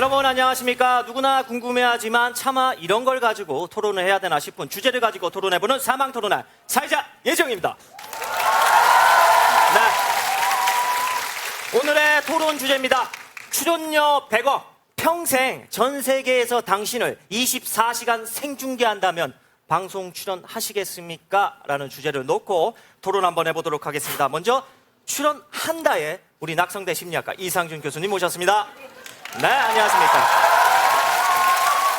여러분 안녕하십니까? 누구나 궁금해하지만 차마 이런 걸 가지고 토론을 해야 되나 싶은 주제를 가지고 토론해보는 사망 토론할 사회자 예정입니다. 네. 오늘의 토론 주제입니다. 출연료 100억, 평생 전 세계에서 당신을 24시간 생중계한다면 방송 출연하시겠습니까? 라는 주제를 놓고 토론 한번 해보도록 하겠습니다. 먼저 출연한다에 우리 낙성대 심리학과 이상준 교수님 모셨습니다. 네, 안녕하십니까.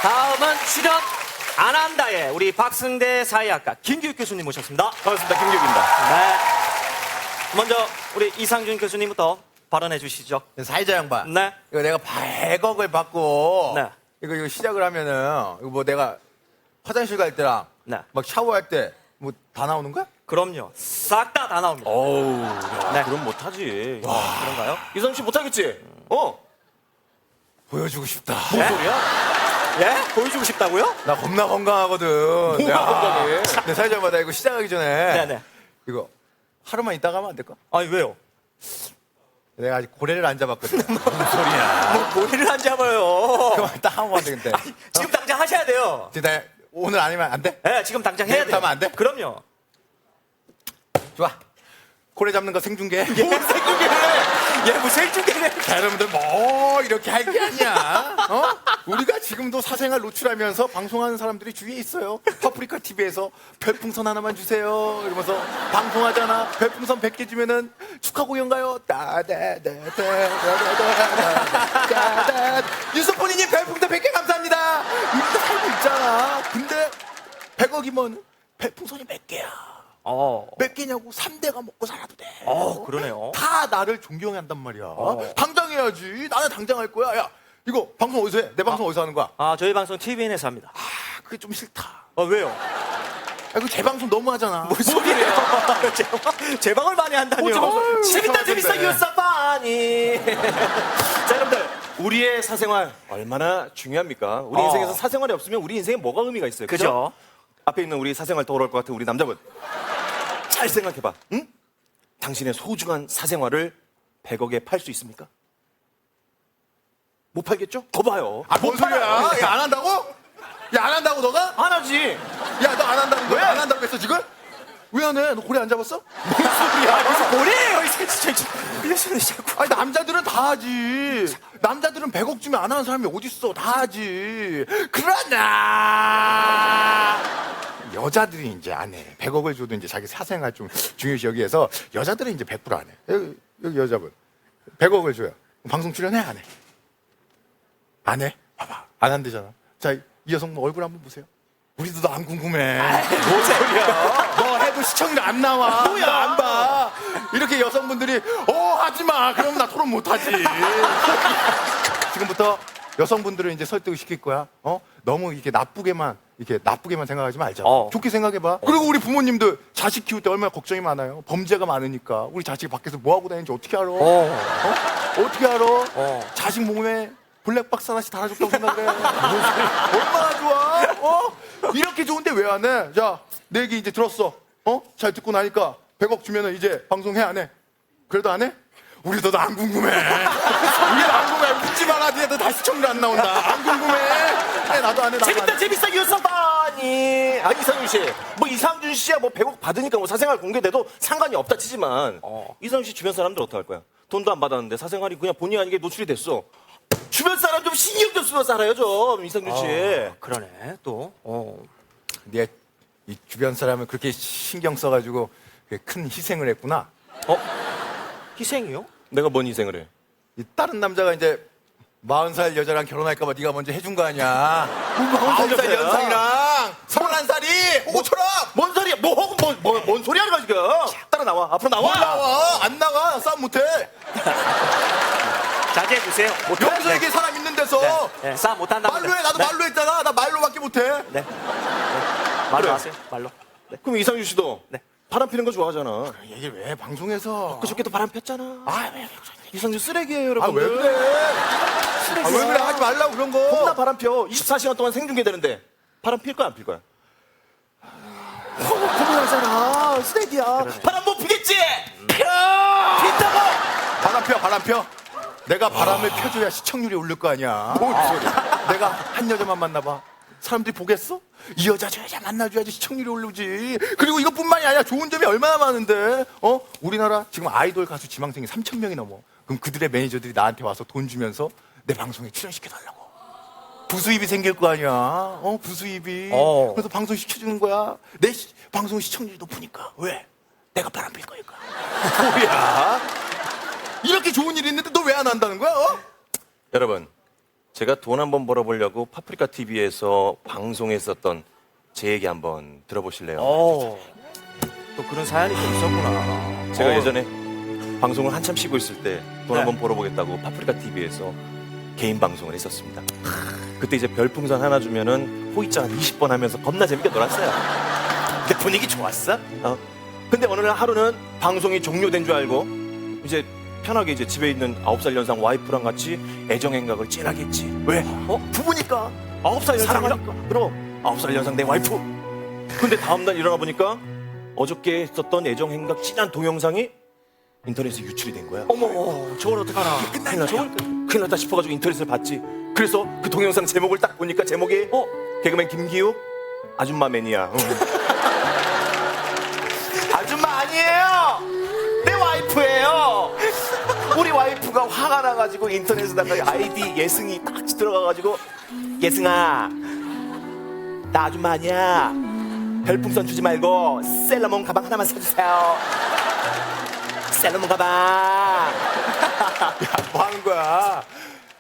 다음은 출연 안 한다에 우리 박승대 사회학과 김규익 교수님 모셨습니다. 반갑습니다. 김규입니다. 네. 먼저 우리 이상준 교수님부터 발언해 주시죠. 사회자 양반. 네. 이거 내가 100억을 받고 네. 이거 이거 시작을 하면은 이거 뭐 내가 화장실 갈 때랑 네. 막 샤워할 때 뭐 다 나오는 거야? 그럼요. 싹 다 다 나옵니다. 어우, 야, 네. 그럼 못하지. 그런가요? 이성 씨 못하겠지? 어? 보여주고 싶다. 뭔 소리야? 예? 보여주고 싶다고요? 나 겁나 건강하거든. 내가 건강해? 내 사회자마다 이거 시작하기 전에 네네. 이거 하루만 있다가 하면 안 될까? 아니 왜요? 내가 아직 고래를 안 잡았거든. 뭐 머리를 안 잡아요. 그만 딱 하고 가야 되겠대. 지금 당장 하셔야 돼요. 나 오늘 아니면 안 돼? 예, 지금 당장 해야 내일부터 돼요. 하면 안 돼? 그럼요. 좋아. 고래 잡는 거 생중계. 뭔 생중계를 해? 얘뭐 생중계를 자, 여러분들 뭐 이렇게 할 게 아니야. 어? 우리가 지금도 사생활 노출하면서 방송하는 사람들이 주위에 있어요. 파프리카 TV에서 별풍선 하나만 주세요. 이러면서 방송하잖아. 별풍선 100개 주면은 축하 공연 가요. 따다다다다다다다다다. 유소폰이님 별풍선 100개 감사합니다. 이렇게 살고 있잖아. 근데 100억이면 별풍선이 몇 개야? 어. 몇 개냐고 3대가 먹고 살아도 돼. 어, 그러네요. 다 나를 존경한단 말이야. 당장 해야지. 나는 당장 할 거야. 야, 이거 방송 어디서 해? 내 방송 어디서 하는 거야? 아, 저희 방송 TVN에서 합니다. 아, 그게 좀 싫다. 어, 왜요? 아, 그 재방송 너무 하잖아. 무슨 소리예요? 제방, 제방을 많이 한다뇨. 어우, 재밌다, 재밌어, 죄송한데. 유사 파니. 자, 여러분들. 우리의 사생활 얼마나 중요합니까? 우리 어. 인생에서 사생활이 없으면 우리 인생에 뭐가 의미가 있어요? 그죠? 앞에 있는 우리 사생활 돌아올 것 같은 우리 남자분. 잘 생각해봐. 응? 당신의 소중한 사생활을 100억에 팔 수 있습니까? 못 팔겠죠? 거 봐요. 아, 뭔 소리야? 야, 안 한다고? 야, 안 한다고 너가? 안 하지. 야, 너 안 한다는 거야? 안 한다고 했어, 지금? 왜 안 해? 너 고래 안 잡았어? 무슨 뭐래요, 이. 진짜. 이래서 자꾸. 아니, 남자들은 다 하지. 남자들은 100억 주면 안 하는 사람이 어딨어. 다 하지. 그러나, 여자들이 이제 안 해. 100억을 줘도 이제 자기 사생활 좀 중요시 여기에서 여자들은 이제 100%안 해. 여기, 여기 여자분. 100억을 줘요. 방송 출연해? 안 해? 안 해? 봐봐. 안 한대잖아. 자, 이 여성 얼굴 한번 보세요. 우리도 안 궁금해. 뭔 소리야? 너 해도 시청률 안 나와. 뭐야? 안 봐. 이렇게 여성분들이 어 하지 마. 그러면 나 토론 못 하지. 지금부터 여성분들을 이제 설득을 시킬 거야. 어? 너무 이렇게 나쁘게만 이렇게 나쁘게만 생각하지 말자. 어. 좋게 생각해봐. 그리고 우리 부모님들 자식 키울 때 얼마나 걱정이 많아요. 범죄가 많으니까 우리 자식이 밖에서 뭐 하고 다니는지 어떻게 알아? 어. 어 떻게 알아? 어. 자식 몸에 블랙박스 하나씩 달아줬다고 생각해. 얼마나 좋아? 어? 이렇게 좋은데 왜 안 해? 자, 내 얘기 이제 들었어. 어? 잘 듣고 나니까 100억 주면은 이제 방송해 안 해? 그래도 안 해? 우리도 안 궁금해. 우리 안 궁금해. 묻지 마라. 니네들 다시 시청률 안 나온다. 안 궁금해. 네, 나도 안 해. 나도 안 재밌다 해. 재밌어 유서바니 아 이상준 씨 뭐 이상준 씨야 뭐 100억 받으니까 뭐 사생활 공개돼도 상관이 없다 치지만 어. 이상준 씨 주변 사람들 어떡할 거야 돈도 안 받았는데 사생활이 그냥 본의 아니게 노출이 됐어 주변 사람 좀 신경 좀 쓰면서 살아요 좀 이상준 씨 아, 그러네, 또. 어. 네, 이 주변 사람을 그렇게 신경 써가지고 큰 희생을 했구나. 어? 희생이요? 내가 뭔 희생을 해 이 다른 남자가 이제 40살 여자랑 결혼할까봐 네가 먼저 해준 거 아니야. 40살 여자야? 연상이랑 21살이 호구처럼 뭔 소리야 뭐, 뭐, 뭐, 뭔 소리 하는 거야 지금 따라 나와 앞으로 나와 뭘 나와? 안 나가. 싸움 못해. 자제해 주세요. 못해? 여기서 네. 이게 사람 있는 데서 네, 싸움 못한다. 말로 해. 나도 말로 했잖아. 나 말로밖에 못해. 네. 네. 말로 그래. 하세요, 말로. 네. 그럼 이상준 씨도 네. 바람 피는 거 좋아하잖아. 얘기를 왜 방송에서? 그저께도 바람 폈잖아. 아, 왜, 이상준 쓰레기예요 아, 여러분 왜 그래? 아, 왜 그래? 하지 말라고 그런 겁나 거. 바람 펴. 24시간 동안 생중계되는데 바람 필 거야 안 필 거야? 고민하잖아. 쓰레기야. 바람 못 피겠지? 펴! 핀다고? 바람 펴, 바람 펴. 내가 바람을 펴줘야 시청률이 오를 거 아니야. 내가 한 여자만 만나봐. 사람들이 보겠어? 이 여자 저 여자 만나줘야지 시청률이 오르지. 그리고 이것뿐만이 아니야. 좋은 점이 얼마나 많은데. 어? 우리나라 지금 아이돌 가수 지망생이 3천 명이 넘어. 그럼 그들의 매니저들이 나한테 와서 돈 주면서 내 방송에 출연시켜 달라고. 부수입이 생길 거 아니야. 어, 부수입이. 어. 그래서 방송 시켜주는 거야. 내 시- 방송 시청률이 높으니까. 왜? 내가 바람 필 거니까. 뭐야? 이렇게 좋은 일이 있는데 너 왜 안 한다는 거야? 어? 여러분, 제가 돈 한번 벌어보려고 파프리카 TV에서 방송했었던 제 얘기 한번 들어보실래요? 어, 또 그런 사연이 좀 있었구나. 제가 어. 예전에 방송을 한참 쉬고 있을 때 돈 네. 한번 벌어보겠다고 파프리카 TV에서 개인 방송을 했었습니다. 그때 이제 별풍선 하나 주면은 호이자 한 20번 하면서 겁나 재밌게 놀았어요. 근데 분위기 좋았어. 어. 근데 어느 날 하루는 방송이 종료된 줄 알고 이제 편하게 이제 집에 있는 9살 연상 와이프랑 같이 애정 행각을 진하게 했지. 왜? 어? 부부니까. 9살 연상이라? 그럼 9살 연상 내 와이프. 근데 다음 날 일어나 보니까 어저께 했었던 애정 행각 진한 동영상이 인터넷에 유출이 된 거야. 어머, 어, 저걸 어떡하나. 큰일 났다. 큰일 났다 싶어가지고 인터넷을 봤지. 그래서 그 동영상 제목을 딱 보니까 제목이 어 개그맨 김기욱 아줌마 매니아. 응. 아줌마 아니에요. 와이프가 화가 나가지고 인터넷에다가 아이디 예승이 딱 들어가가지고 예승아 나 아줌마 아니야. 별풍선 주지 말고 셀러몬 가방 하나만 사주세요. 셀러몬 가방. 뭐 하는 거야?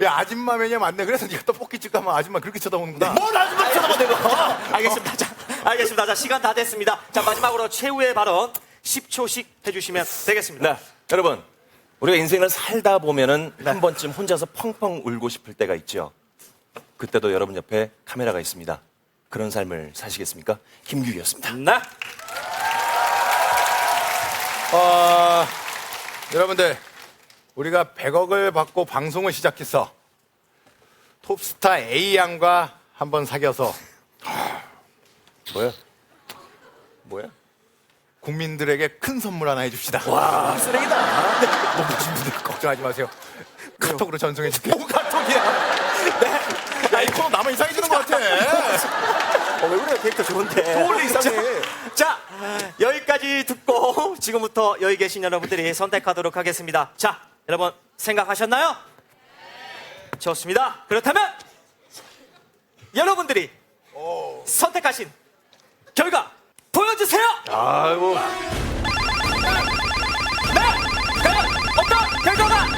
야, 아줌마 매니아 맞네. 그래서 네가 떡볶이집 가면 아줌마 그렇게 쳐다보는구나. 뭘 아줌마 쳐다봐 내가. 알겠습니다. 자, 알겠습니다. 자, 시간 다 됐습니다. 자, 마지막으로 최후의 발언 10초씩 해주시면 되겠습니다. 네, 여러분. 우리가 인생을 살다 보면은 한 번쯤 혼자서 펑펑 울고 싶을 때가 있죠. 그때도 여러분 옆에 카메라가 있습니다. 그런 삶을 사시겠습니까? 김규희였습니다. 네. 어, 여러분들, 우리가 100억을 받고 방송을 시작했어. 톱스타 A양과 한번 사귀어서 뭐야? 뭐야? 국민들에게 큰 선물 하나 해줍시다. 와, 쓰레기다. 못 보신 분들 걱정하지 마세요. 카톡으로 전송해 줄게. 뭐 카톡이야? 야, 이 코너 나만 이상해지는 것 같아. 어, 왜 그래요? 캐릭터 좋은데. 원래 이상해. 자, 여기까지 듣고 지금부터 여기 계신 여러분들이 선택하도록 하겠습니다. 자, 여러분 생각하셨나요? 좋습니다. 그렇다면 여러분들이 선택하신 결과 보여주세요. 아이고. 어떤 결과가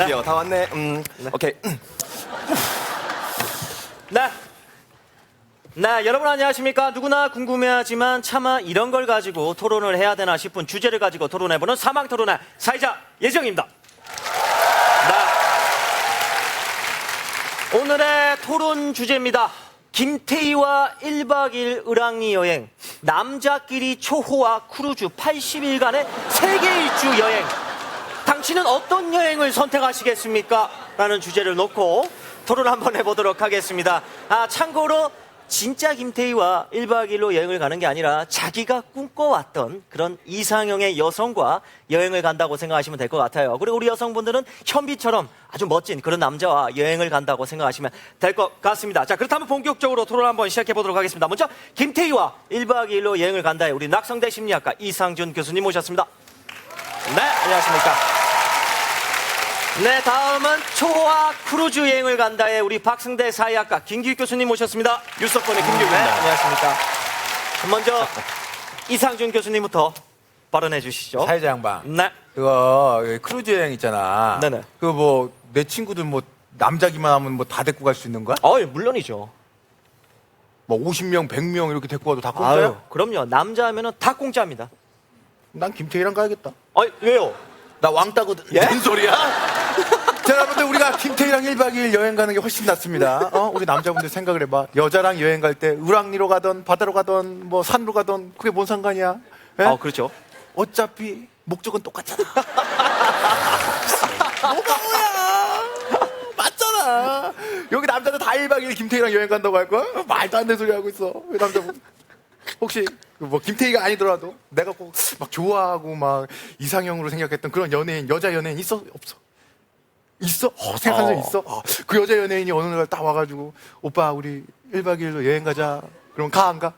아, 귀여워. 다 왔네. 음, 오케이. 네. 네, 여러분 안녕하십니까? 누구나 궁금해하지만 차마 이런 걸 가지고 토론을 해야 되나 싶은 주제를 가지고 토론해보는 사망 토론회 사회자 예정입니다. 네. 오늘의 토론 주제입니다. 김태희와 1박 2일 을왕리 여행, 남자끼리 초호와 크루즈 80일간의 세계 일주 여행. 당신은 어떤 여행을 선택하시겠습니까? 라는 주제를 놓고 토론 한번 해보도록 하겠습니다. 아, 참고로 진짜 김태희와 1박 2일로 여행을 가는 게 아니라 자기가 꿈꿔왔던 그런 이상형의 여성과 여행을 간다고 생각하시면 될 것 같아요. 그리고 우리 여성분들은 현비처럼 아주 멋진 그런 남자와 여행을 간다고 생각하시면 될 것 같습니다. 자, 그렇다면 본격적으로 토론 한번 시작해 보도록 하겠습니다. 먼저 김태희와 1박 2일로 여행을 간다의 우리 낙성대 심리학과 이상준 교수님 모셨습니다. 네, 안녕하십니까. 네, 다음은 초호와 크루즈 여행을 간다의 우리 박승대 사회학과 김규익 교수님 모셨습니다. 뉴스폰의 김규익입니다. 네, 안녕하십니까. 먼저 이상준 교수님부터 발언해 주시죠. 사회자 양반. 네. 그거 그 크루즈 여행 있잖아. 네네. 그거 뭐 내 친구들 뭐 남자기만 하면 뭐 다 데리고 갈 수 있는 거야? 어, 물론이죠. 뭐 50명, 100명 이렇게 데리고 가도 다 공짜야? 아유, 그럼요. 남자 하면은 다 공짜입니다. 난 김태희랑 가야겠다. 아, 왜요? 나 왕따거든. 예? 무슨 소리야? 자, 여러분들 우리가 김태희랑 1박 2일 여행 가는 게 훨씬 낫습니다. 어? 우리 남자분들 생각을 해봐. 여자랑 여행 갈 때 우랑리로 가던 바다로 가던 뭐 산으로 가던 그게 뭔 상관이야? 예? 아, 그렇죠. 어차피 목적은 똑같잖아. 뭐가 뭐야? 맞잖아. 여기 남자들 다 1박 2일 김태희랑 여행 간다고 할 거야? 말도 안 되는 소리 하고 있어. 왜 남자분? 혹시 뭐 김태희가 아니더라도 내가 꼭 막 좋아하고 막 이상형으로 생각했던 그런 연예인, 여자 연예인 있어? 없어? 있어? 어, 생각한 적 있어? 어, 그 여자 연예인이 어느 날 딱 와가지고 오빠 우리 1박 2일로 여행 가자. 그럼 가 안 가?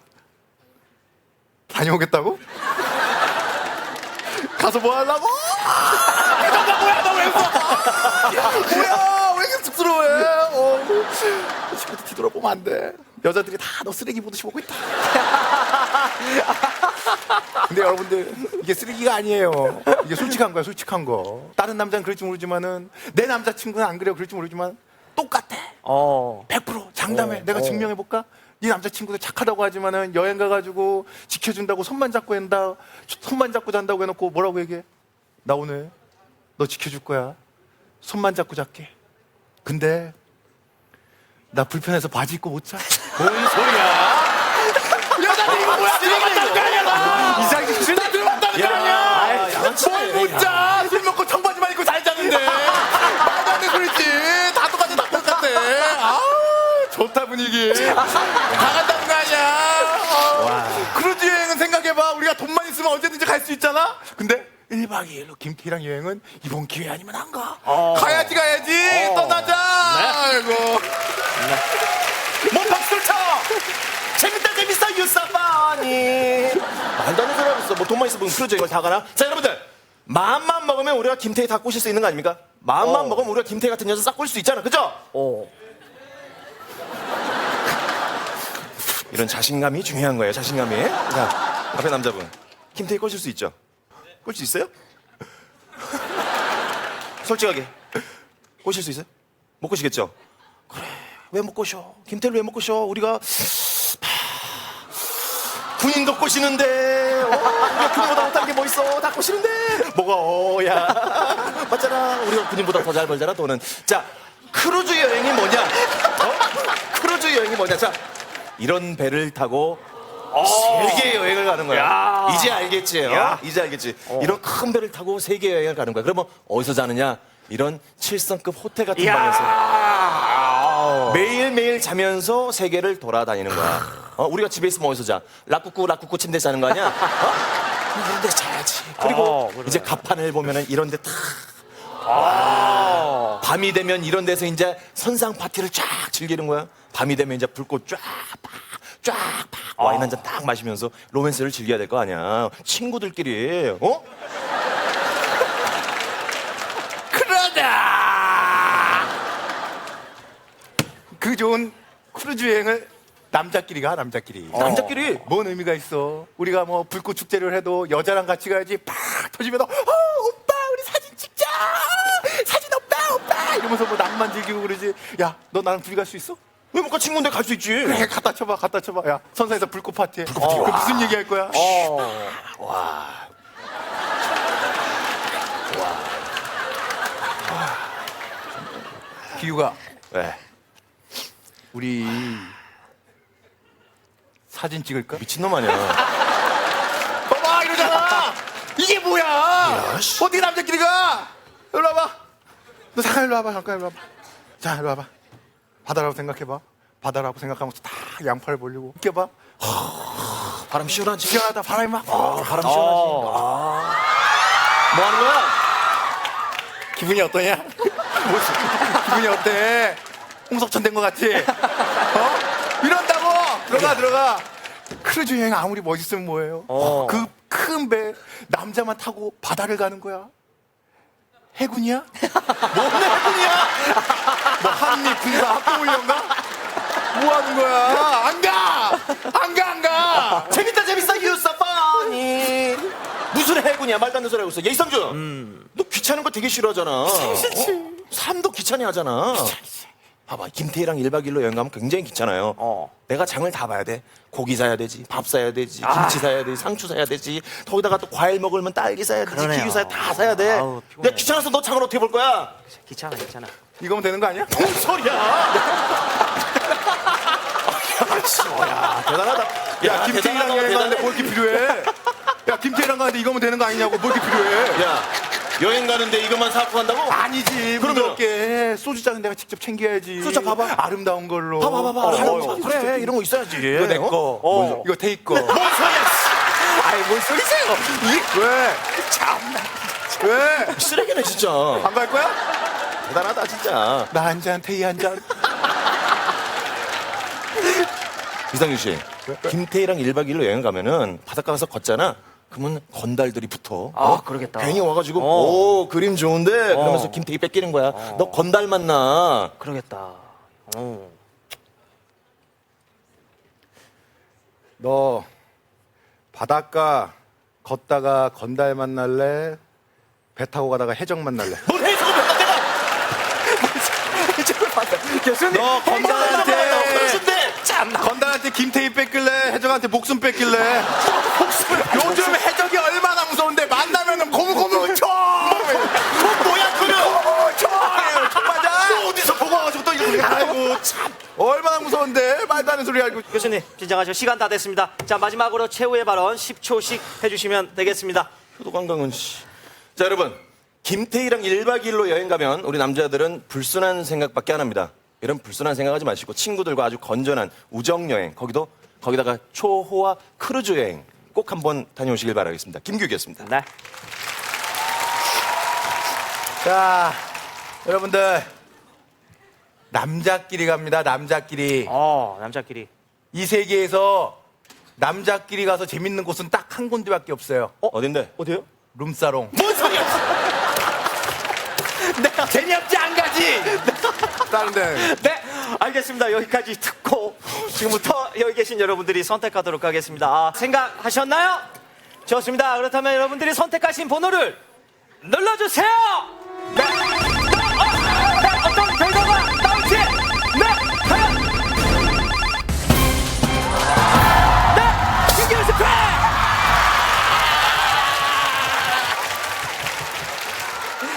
다녀오겠다고? 가서 뭐 하려고? 아, 뭐야 너왜 웃어? 뭐야 왜 이렇게 쑥스러워해? 어, 지금부터 뒤돌아보면 안 돼. 여자들이 다 너 쓰레기 보듯이 보고 있다. 근데 여러분들 이게 쓰레기가 아니에요. 이게 솔직한 거야, 솔직한 거. 다른 남자는 그럴지 모르지만은 내 남자친구는 안 그래요. 그럴지 모르지만 똑같아. 어. 100% 장담해. 내가 증명해 볼까? 네 남자친구도 착하다고 하지만은 여행 가가지고 지켜준다고 손만 잡고 한다, 손만 잡고 잔다고 해놓고 뭐라고 얘기해? 나 오늘 너 지켜줄 거야. 손만 잡고 잘게. 근데 나 불편해서 바지 입고 못 자. 뭔 소리야? 있잖아? 근데 1박 2일로 김태희랑 여행은 이번 기회 아니면 안 가. 가야지, 가야지. 떠나자. 아이고. 뭐 박수를 쳐! 재밌다 재밌어 유사파니 말도 안 되는 소리 하고 있어 뭐 돈만 있으면 크루즈 이걸 다 가나? 자 여러분들 마음만 먹으면 우리가 김태희 다 꼬실 수 있는 거 아닙니까? 마음만 먹으면 우리가 김태희 같은 여자 싹 꼬실 수 있잖아 그죠? 어. 이런 자신감이 중요한 거예요 자신감이 자 앞에 남자분 김태희 꼬실 수 있죠? 꼬실 수 있어요? 솔직하게 꼬실 수 있어요? 못 꼬시겠죠? 그래 왜 못 꼬셔? 김태희를 왜 못 꼬셔? 우리가 군인도 꼬시는데 어, 우리가 군인보다 못한 게 뭐 있어 다 꼬시는데 뭐가 어야 맞잖아 우리가 군인보다 더 잘 벌잖아 돈은 자 크루즈 여행이 뭐냐 어? 크루즈 여행이 뭐냐 자 이런 배를 타고 세계 여행을 가는 거야 야. 이제 알겠지 어? 야. 이제 알겠지 이런 큰 배를 타고 세계 여행을 가는 거야 그러면 어디서 자느냐 이런 7성급 호텔 같은 방에서 야. 매일매일 자면서 세계를 돌아다니는 거야. 어, 우리가 집에 있으면 어디서 자? 락쿠쿠 락쿠쿠 침대 자는 거 아니야? 어? 이런 데 자야지. 그리고 어. 이제 가판을 보면은 이런 데 다. 아. 밤이 되면 이런 데서 이제 선상 파티를 쫙 즐기는 거야. 밤이 되면 이제 불꽃 쫙, 팍, 쫙, 팍, 와인 한 잔 딱 마시면서 로맨스를 즐겨야 될 거 아니야. 친구들끼리, 어? 그러다 그 좋은 크루즈 여행을 남자끼리 가 남자끼리 남자끼리? 뭔 의미가 있어 우리가 뭐 불꽃 축제를 해도 여자랑 같이 가야지 팍 터지면서 어 오빠 우리 사진 찍자 사진 오빠 오빠 이러면서 뭐 낭만 즐기고 그러지 야 너 나랑 둘이 갈 수 있어? 왜못 가? 친구인데 갈 수 있지. 그래 갖다 쳐봐 갖다 쳐봐. 야 선상에서 불꽃 파티해. 그 무슨 얘기 할 거야? 어. 기우가. 왜? 우리 사진 찍을까? 미친놈 아니야. 봐봐 이러잖아. 이게 뭐야? 어디 남자끼리 가? 일로 와봐. 너 잠깐 일로 와봐 잠깐 일로 와봐. 자 일로 와봐 바다라고 생각해봐. 바다라고 생각하면서 다 양팔 벌리고 웃겨봐. 바람 시원하지? 시원하다. 바람이 막 어, 바람 시원하지? 어. 뭐 하는 거야? 기분이 어떠냐? 뭐지? 기분이 어때? 홍석천 된거 같지? 어? 이런다고! 들어가 들어가. 크루즈 여행 아무리 멋있으면 뭐예요? 어. 그 큰 배 남자만 타고 바다를 가는 거야 해군이야? 뭔 해군이야? 뭐 한미 군사 합동훈련가? 뭐 하는 거야? 안 가! 안 가, 안 가! 재밌다 재밌어 유사파니 무슨 해군이야 말도 안 되는 소리 하고 있어 야 이상준 너 귀찮은 거 되게 싫어하잖아 어? 삶도 귀찮이 하잖아 봐봐 김태희랑 1박 2일로 여행 가면 굉장히 귀찮아요. 어. 내가 장을 다 봐야 돼. 고기 사야 되지, 밥 사야 되지, 아. 김치 사야 되지, 상추 사야 되지. 거기다가 또 과일 먹으면 딸기 사야 되지, 그러네요. 키위 사야 다 사야 돼. 아우, 피곤해. 야 귀찮아서 너 장을 어떻게 볼 거야? 귀찮아, 귀찮아. 이거면 되는 거 아니야? 뭔 소리야? 야, 대단하다. 야, 김태희랑 대단하다, 여행 가는데 대단해. 뭐 이렇게 필요해? 야, 김태희랑 가는데 이거면 되는 거 아니냐고, 뭐 이렇게 필요해? 야, 여행 가는데 이것만 사고 간다고? 아니지. 그러면- 부드럽게 소주잔은 내가 직접 챙겨야지. 소주잔 봐봐. 아름다운 걸로. 봐봐, 봐봐. 어, 어, 어, 그래, 이런 거 있어야지. 이거 내 거. 어. 이거 테이 거. 뭔 소리야? 아이, 뭔 소리세요? 이, 왜? 참나. 왜? 쓰레기네, 진짜. 안 갈 거야? 대단하다, 진짜. 나 한 잔, 테이 한 잔. 이상규 씨, 김태희랑 1박 2일로 여행 가면은 바닷가 가서 걷잖아. 그러면 건달들이 붙어. 아, 그러겠다. 괜히 와가지고, 어. 오, 그림 좋은데? 그러면서 어. 김태희 뺏기는 거야. 너 건달 만나. 그러겠다. 어. 너 바닷가 걷다가 건달 만날래? 배 타고 가다가 해적 만날래? 뭘 해서 맨날 내가! 교수님, 너 건달한테 그런데 참나. 건달한테 김태희 뺏길래? 해적한테 목숨 뺏길래? 요즘 해적이 얼마나 무서운데 만나면은 고무고무 쳐! 뭐야, 그거! 쳐! 총 맞아! 또 어디서 보고 와가지고 또 이렇게. 아이고 참 얼마나 무서운데 말도 안 되는 소리 알고 교수님, 진정하시고 시간 다 됐습니다. 자, 마지막으로 최후의 발언 10초씩 해주시면 되겠습니다. 효도 관광은 씨. 자, 여러분. 김태희랑 1박 2일로 여행 가면 우리 남자들은 불순한 생각밖에 안 합니다. 이런 불순한 생각하지 마시고 친구들과 아주 건전한 우정 여행, 거기도 거기다가 초호화 크루즈 여행 꼭 한번 다녀오시길 바라겠습니다. 김규기였습니다. 네. 자 여러분들 남자끼리 갑니다 남자끼리 어, 남자끼리. 이 세계에서 남자끼리 가서 재밌는 곳은 딱 한 군데밖에 없어요 어? 어딘데? 어디요? 룸사롱 뭔 소리야? 내가 재미없지 안 가지. 데는 네, 알겠습니다. 여기까지 듣고 지금부터 여기 계신 여러분들이 선택하도록 하겠습니다. 아, 생각하셨나요? 좋습니다. 그렇다면 여러분들이 선택하신 번호를 눌러주세요. 네.